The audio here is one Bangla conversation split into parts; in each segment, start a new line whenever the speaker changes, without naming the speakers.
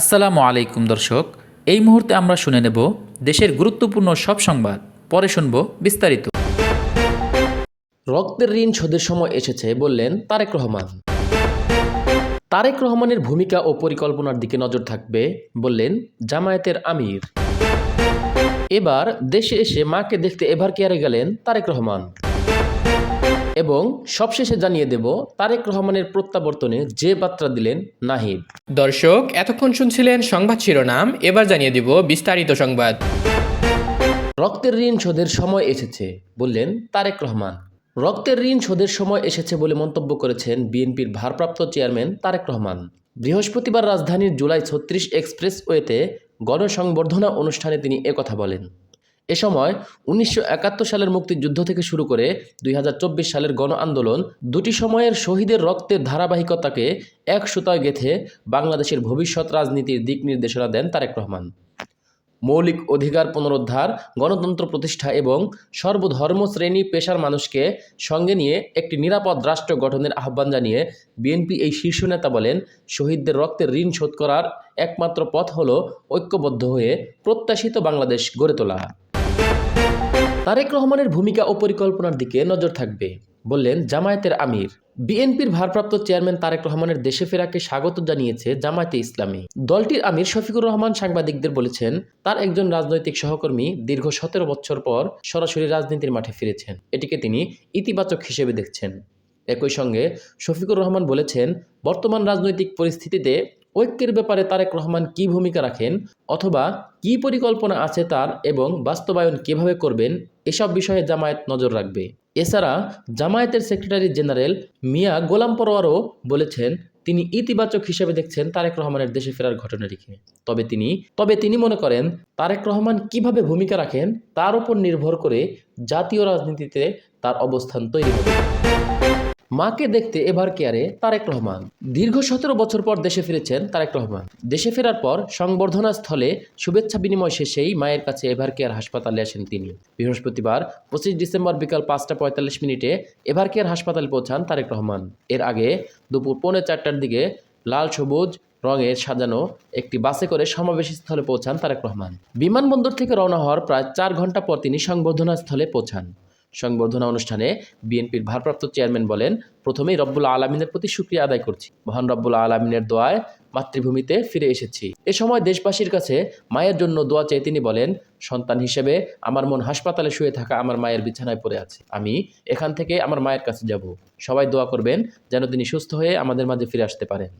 আসসালামু আলাইকুম, দর্শক। এই মুহূর্তে আমরা শুনে নেব দেশের গুরুত্বপূর্ণ সব সংবাদ। পরে শুনব বিস্তারিত।
রক্তের ঋণ শোধের সময় এসেছে বললেন তারেক রহমান। তারেক রহমানের ভূমিকা ও পরিকল্পনার দিকে নজর থাকবে বললেন জামায়াতের আমির। এবার দেশে এসে মাকে দেখতে এবার কেয়ারে গেলেন তারেক রহমান। এবং সবশেষে জানিয়ে দেব তারেক রহমানের প্রত্যাবর্তনে যে বার্তা দিলেন নাহিদ।
দর্শক এতক্ষণ শুনছিলেন সংবাদ শিরোনাম এবার জানিয়ে দিব বিস্তারিত সংবাদ।
রক্তের ঋণ শোধের সময় এসেছে বললেন তারেক রহমান। রক্তের ঋণ শোধের সময় এসেছে বলে মন্তব্য করেছেন বিএনপির ভারপ্রাপ্ত চেয়ারম্যান তারেক রহমান। বৃহস্পতিবার রাজধানীর জুলাই ছত্রিশ এক্সপ্রেসওয়েতে গণসংবর্ধনা অনুষ্ঠানে তিনি একথা বলেন। এ সময় উনিশশো একাত্তর সালের মুক্তিযুদ্ধ থেকে শুরু করে দুই হাজার চব্বিশ সালের গণ আন্দোলন দুটি সময়ের শহীদের রক্তের ধারাবাহিকতাকে এক সুতায় গেথে বাংলাদেশের ভবিষ্যৎ রাজনীতির দিক নির্দেশনা দেন তারেক রহমান। মৌলিক অধিকার পুনরুদ্ধার, গণতন্ত্র প্রতিষ্ঠা এবং সর্বধর্ম শ্রেণি পেশার মানুষকে সঙ্গে নিয়ে একটি নিরাপদ রাষ্ট্র গঠনের আহ্বান জানিয়ে বিএনপি এই শীর্ষ নেতা বলেন, শহীদদের রক্তের ঋণ শোধ করার একমাত্র পথ হল ঐক্যবদ্ধ হয়ে প্রত্যাশিত বাংলাদেশ গড়ে তোলা। তারেক রহমানের ভূমিকা ও পরিকল্পনার দিকে নজর থাকবে, বললেন জামায়াতের আমির। বিএনপির ভারপ্রাপ্ত চেয়ারম্যান তারেক রহমানের দেশে ফেরাকে স্বাগত জানিয়েছে জামায়াতে ইসলামী। দলটির আমির শফিকুর রহমান সাংবাদিকদের বলেছেন, তার একজন রাজনৈতিক সহকর্মী দীর্ঘ সতেরো বছর পর সরাসরি রাজনীতির মাঠে ফিরেছেন। এটিকে তিনি ইতিবাচক হিসেবে দেখছেন। একই সঙ্গে শফিকুর রহমান বলেছেন, বর্তমান রাজনৈতিক পরিস্থিতিতে ঐক্যের ব্যাপারে তারেক রহমান কী ভূমিকা রাখেন অথবা কী পরিকল্পনা আছে তার এবং বাস্তবায়ন কীভাবে করবেন এসব বিষয়ে জামায়াত নজর রাখবে। এছাড়া জামায়াতের সেক্রেটারি জেনারেল মিয়া গোলাম পরোয়ারও বলেছেন, তিনি ইতিবাচক হিসেবে দেখছেন তারেক রহমানের দেশে ফেরার ঘটনাটিকে। তবে তিনি তবে তিনি মনে করেন, তারেক রহমান কীভাবে ভূমিকা রাখেন তার উপর নির্ভর করে জাতীয় রাজনীতিতে তার অবস্থান তৈরি হবে। মাকে দেখতে এবার কেয়ারে তারেক রহমান। দীর্ঘ সতেরো বছর পর দেশে ফিরেছেন তারেক রহমান। দেশে ফেরার পর সংবর্ধনা স্থলে শুভেচ্ছা বিনিময় শেষেই মায়ের কাছে এভার কেয়ার হাসপাতালে আসেন তিনি। বৃহস্পতিবার পঁচিশ ডিসেম্বর বিকাল পাঁচটা পঁয়তাল্লিশ মিনিটে এভার কেয়ার হাসপাতালে পৌঁছান তারেক রহমান। এর আগে দুপুর পৌনে চারটার দিকে লাল সবুজ রঙের সাজানো একটি বাসে করে সমাবেশ স্থলে পৌঁছান তারেক রহমান। বিমানবন্দর থেকে রওনা হওয়ার প্রায় চার ঘণ্টা পর তিনি সংবর্ধনা স্থলে পৌঁছান। সংবর্ধনা অনুষ্ঠানে বিএনপির ভারপ্রাপ্ত চেয়ারম্যান বলেন, প্রথমেই রব্বুল আলমিনের প্রতি সুক্রিয়া আদায় করছি। মহান রব্বুল আলমিনের দোয়ায় মাতৃভূমিতে ফিরে এসেছি। এ সময় দেশবাসীর কাছে মায়ের জন্য দোয়া চেয়ে তিনি বলেন, সন্তান হিসেবে আমার মন হাসপাতালে শুয়ে থাকা আমার মায়ের বিছানায় পড়ে আছে। আমি এখান থেকে আমার মায়ের কাছে যাব। সবাই দোয়া করবেন যেন তিনি সুস্থ হয়ে আমাদের মাঝে ফিরে আসতে পারেন।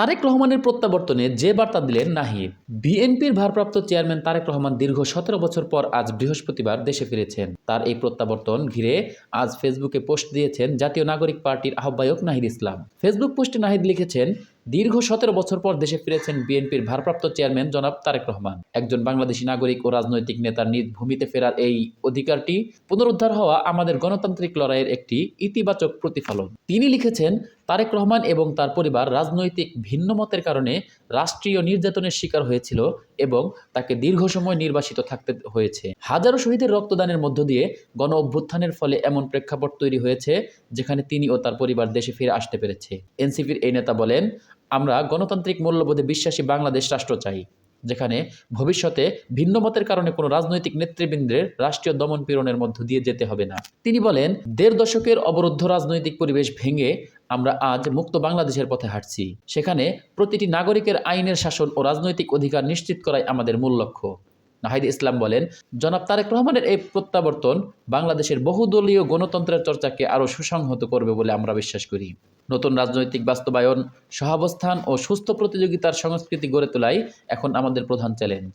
তারেক রহমানের প্রত্যাবর্তনে যে বার্তা দিলেন নাহিদ, বিএনপির ভারপ্রাপ্ত চেয়ারম্যান তারেক রহমান দীর্ঘ সতেরো বছর পর আজ বৃহস্পতিবার দেশে ফিরেছেন। তার এই প্রত্যাবর্তন ঘিরে আজ ফেসবুকে পোস্ট দিয়েছেন জাতীয় নাগরিক পার্টির আহ্বায়ক নাহিদ ইসলাম। ফেসবুক পোস্টে নাহিদ লিখেছেন, দীর্ঘ সতেরো বছর পর দেশে ফিরেছেন বিএনপির ভারপ্রাপ্ত চেয়ারম্যান জনাব তারেক রহমান। একজন বাংলাদেশি নাগরিক ও রাজনৈতিক নেতার নিজ ভূমিতে ফেরার এই অধিকারটি পুনরুদ্ধার হওয়া আমাদের গণতান্ত্রিক লড়াইয়ের একটি ইতিবাচক প্রতিফলন। তিনি লিখেছেন তারেক রহমান এবং তার পরিবার রাজনৈতিক ভিন্নমতের কারণে রাষ্ট্রীয় নির্যাতনের শিকার হয়েছিল এবং তাকে দীর্ঘ সময় নির্বাসিত থাকতে হয়েছে। হাজারো শহীদের রক্তদানের মধ্য দিয়ে গণ অভ্যুত্থানের ফলে এমন প্রেক্ষাপট তৈরি হয়েছে যেখানে তিনি ও তার পরিবার দেশে ফিরে আসতে পেরেছে। এনসিপির এই নেতা বলেন, আমরা গণতান্ত্রিক মূল্যবোধে বিশ্বাসী বাংলাদেশ রাষ্ট্র চাই। যেখানে ভবিষ্যতে ভিন্ন ভিন্নমতের কারণে কোনো রাজনৈতিক নেতৃবৃন্দের রাষ্ট্রীয় দমন পীড়নের মধ্য দিয়ে যেতে হবে না। তিনি বলেন, দেড় দশকের অবরুদ্ধ রাজনৈতিক পরিবেশ ভেঙে আমরা আজ মুক্ত বাংলাদেশের পথে হাঁটছি। সেখানে প্রতিটি নাগরিকের আইনের শাসন ও রাজনৈতিক অধিকার নিশ্চিত করাই আমাদের মূল লক্ষ্য। নাহিদ ইসলাম বলেন, জনাব তারেক রহমানের এই প্রত্যাবর্তন বাংলাদেশের বহুদলীয় গণতন্ত্রের চর্চাকে আরও সুসংহত করবে বলে আমরা বিশ্বাস করি। নতুন রাজনৈতিক বাস্তবায়ন, সহাবস্থান ও সুস্থ প্রতিযোগিতার সংস্কৃতি গড়ে তোলাই এখন আমাদের প্রধান চ্যালেঞ্জ।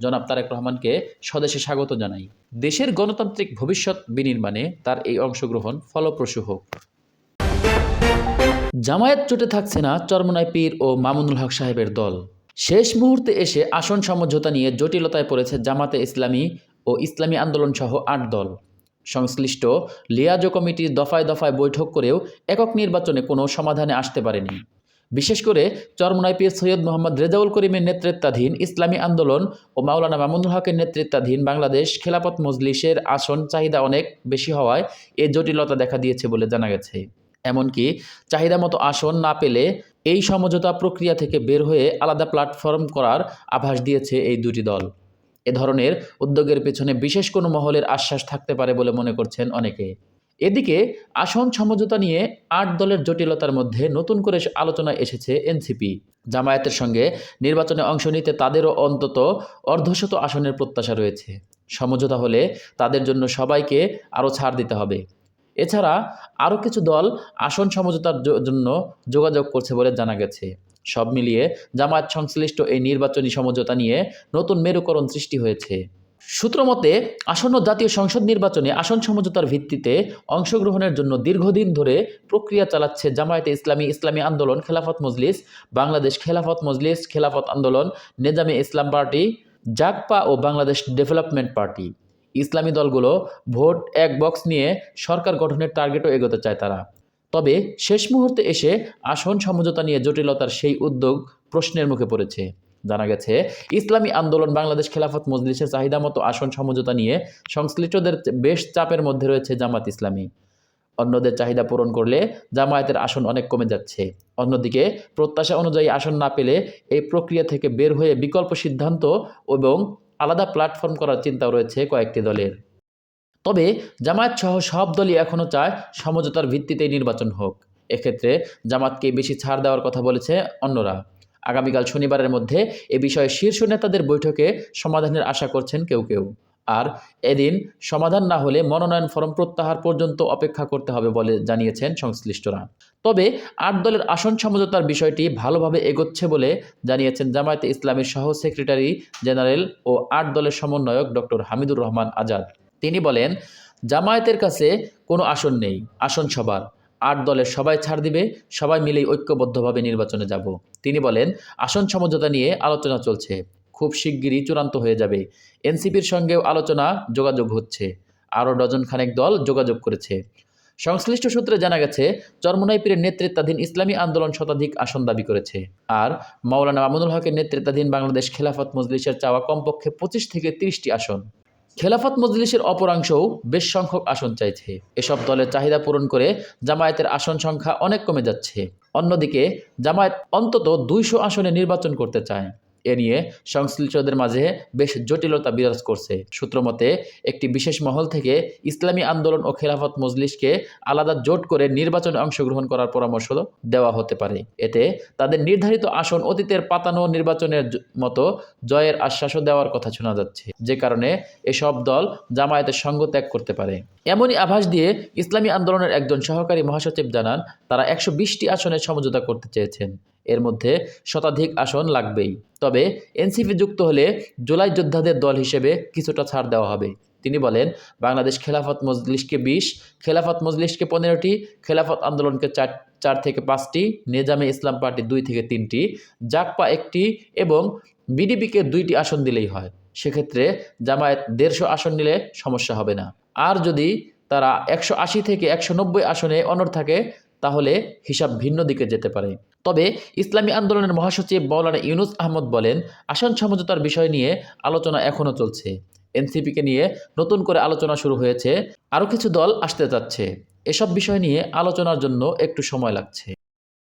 জনাব তারেক রহমানকে স্বদেশে স্বাগত জানাই। দেশের গণতান্ত্রিক ভবিষ্যৎ বিনির্মাণে তার এই অংশগ্রহণ ফলপ্রসূ হোক। জামায়াত চটে থাকছে না চরমনাই পীর ও মামুনুল হক সাহেবের দল। শেষ মুহূর্তে এসে আসন সমঝোতা নিয়ে জটিলতায় পড়েছে জামাতে ইসলামী ও ইসলামী আন্দোলন সহ আট দল। সংশ্লিষ্ট লিয়াজো কমিটির দফায় দফায় বৈঠক করেও একক নির্বাচনে কোনো সমাধানে আসতে পারেনি। বিশেষ করে চরমনাই পীর সৈয়দ মোহাম্মদ রেজাউল করিমের নেতৃত্বাধীন ইসলামী আন্দোলন ও মাওলানা মামুনুল হকের নেতৃত্বাধীন বাংলাদেশ খেলাপথ মজলিসের আসন চাহিদা অনেক বেশি হওয়ায় এ জটিলতা দেখা দিয়েছে বলে জানা গেছে। এমনকি চাহিদা মতো আসন না পেলে এই সমঝোতা প্রক্রিয়া থেকে বের হয়ে আলাদা প্ল্যাটফর্ম করার আভাস দিয়েছে এই দুটি দল। এ ধরনের উদ্যোগের পেছনে বিশেষ কোনো মহলের আশ্বাস থাকতে পারে বলে মনে করছেন অনেকে। এদিকে আসন সমঝোতা নিয়ে আট দলের জটিলতার মধ্যে নতুন করে আলোচনা এসেছে এনসিপি। জামায়াতের সঙ্গে নির্বাচনে অংশ নিতে তাদেরও অন্তত অর্ধশত আসনের প্রত্যাশা রয়েছে। সমঝোতা হলে তাদের জন্য সবাইকে আরও ছাড় দিতে হবে। এছাড়া আরও কিছু দল আসন সমঝোতার জন্য যোগাযোগ করছে বলে জানা গেছে। সব মিলিয়ে জামায়াত সংশ্লিষ্ট এই নির্বাচনী সমঝোতা নিয়ে নতুন মেরুকরণ সৃষ্টি হয়েছে। সূত্রমতে আসন্ন জাতীয় সংসদ নির্বাচনে আসন সমঝোতার ভিত্তিতে অংশগ্রহণের জন্য দীর্ঘদিন ধরে প্রক্রিয়া চালাচ্ছে জামায়াতে ইসলামী ইসলামী আন্দোলন খেলাফত মজলিস, বাংলাদেশ খেলাফত মজলিস, খেলাফত আন্দোলন, নেজামে ইসলাম পার্টি জাকপা ও বাংলাদেশ ডেভেলপমেন্ট পার্টি। ইসলামী দলগুলো ভোট এক বক্স নিয়ে সরকার গঠনের টার্গেটও এগোতে চায় তারা। তবে শেষ মুহূর্তে এসে আসন সমঝোতা নিয়ে জটিলতার সেই উদ্যোগ প্রশ্নের মুখে পড়েছে। জানা গেছে, ইসলামী আন্দোলন বাংলাদেশ খেলাফত মজলিসের চাহিদা মতো আসন সমঝোতা নিয়ে সংশ্লিষ্টদের বেশ চাপের মধ্যে রয়েছে জামাত ইসলামী। অন্যদের চাহিদা পূরণ করলে জামায়াতের আসন অনেক কমে যাচ্ছে। অন্যদিকে, প্রত্যাশা অনুযায়ী আসন না পেলে এই প্রক্রিয়া থেকে বের হয়ে বিকল্প সিদ্ধান্ত এবং আলাদা প্ল্যাটফর্ম করার চিন্তা রয়েছে কয়েকটি দলের। তবে জামায়াত সহ সব দলই এখনও চায় সমঝোতার ভিত্তিতেই নির্বাচন হোক। এক্ষেত্রে জামাতকে বেশি ছাড় দেওয়ার কথা বলেছে অন্যরা। আগামীকাল শনিবারের মধ্যে এ বিষয়ে শীর্ষ নেতাদের বৈঠকে সমাধানের আশা করছেন কেউ কেউ। আর এদিন সমাধান না হলে মনোনয়ন ফরম প্রত্যাহার পর্যন্ত অপেক্ষা করতে হবে বলে জানিয়েছেন সংশ্লিষ্টরা। তবে আট দলের আসন সমঝোতার বিষয়টি ভালোভাবে এগোচ্ছে বলে জানিয়েছেন জামায়াতে ইসলামীর সহ সেক্রেটারি জেনারেল ও আট দলের সমন্বয়ক ডক্টর হামিদুর রহমান আজাদ। তিনি বলেন, জামায়াতের কাছে কোনো আসন নেই, আসন সবার। আট দলের সবাই ছাড় দিবে, সবাই মিলেই ঐক্যবদ্ধভাবে নির্বাচনে যাব। তিনি বলেন, আসন সমঝোতা নিয়ে আলোচনা চলছে। খুব শিগগিরই চূড়ান্ত হয়ে যাবে। এনসিপির সঙ্গেও আলোচনা, যোগাযোগ হচ্ছে। আরও ডজন খানেক দল যোগাযোগ করেছে। সংশ্লিষ্ট সূত্রে জানা গেছে চরমোনাই পীরের নেতৃত্বাধীন ইসলামী আন্দোলন শতাধিক আসন দাবি করেছে। আর মাওলানা মামুনুল হকের নেতৃত্বাধীন বাংলাদেশ খেলাফত মজলিসের চাওয়া কমপক্ষে পঁচিশ থেকে তিরিশটি আসন। খেলাফত মজলিসের অপরাংশও বেশ সংখ্যক আসন চাইছে। এসব দলের চাহিদা পূরণ করে জামায়াতের আসন সংখ্যা অনেক কমে যাচ্ছে। অন্যদিকে জামায়াত অন্তত দুইশো আসনে নির্বাচন করতে চায়। এ নিয়ে সংশ্লিষ্টদের মাঝে বেশ জটিলতা বিরাজ করছে। সূত্রমতে একটি বিশেষ মহল থেকে ইসলামী আন্দোলন ও খেলাফত মজলিসকে আলাদা জোট করে নির্বাচনে অংশগ্রহণ করার পরামর্শ দেওয়া হতে পারে। এতে তাদের নির্ধারিত আসন অতীতের পাতানো নির্বাচনের মতো জয়ের আশ্বাসও দেওয়ার কথা শোনা যাচ্ছে। যে কারণে এসব দল জামায়াতের সঙ্গ ত্যাগ করতে পারে। এমনই আভাস দিয়ে ইসলামী আন্দোলনের একজন সহকারী মহাসচিব জানান, তারা একশো বিশটি আসনের সমঝোতা করতে চেয়েছেন। এর মধ্যে শতাধিক আসন লাগবেই। তবে এনসিপি যুক্ত হলে জুলাই যোদ্ধাদের দল হিসেবে কিছুটা ছাড় দেওয়া হবে। তিনি বলেন, বাংলাদেশ খেলাফত মজলিসকে বিশ, খেলাফত মজলিসকে পনেরোটি, খেলাফত আন্দোলনকে চার চার থেকে পাঁচটি, নেজামে ইসলাম পার্টি দুই থেকে তিনটি জাকপা একটি এবং বিডিপিকে দুইটি আসন দিলেই হয়। সেক্ষেত্রে জামায়াত দেড়শো আসন নিলে সমস্যা হবে না। আর যদি তারা একশো আশি থেকে একশো নব্বই আসনে অনর থাকে তাহলে হিসাব ভিন্ন দিকে যেতে পারে। তবে ইসলামী আন্দোলনের মহাসচিব মৌলানা ইউনুস আহমদ বলেন, আসন সমঝোতার বিষয় নিয়ে আলোচনা এখনও চলছে। এনসিপিকে নিয়ে নতুন করে আলোচনা শুরু হয়েছে। আরও কিছু দল আসতে যাচ্ছে। এসব বিষয় নিয়ে আলোচনার জন্য একটু সময় লাগছে।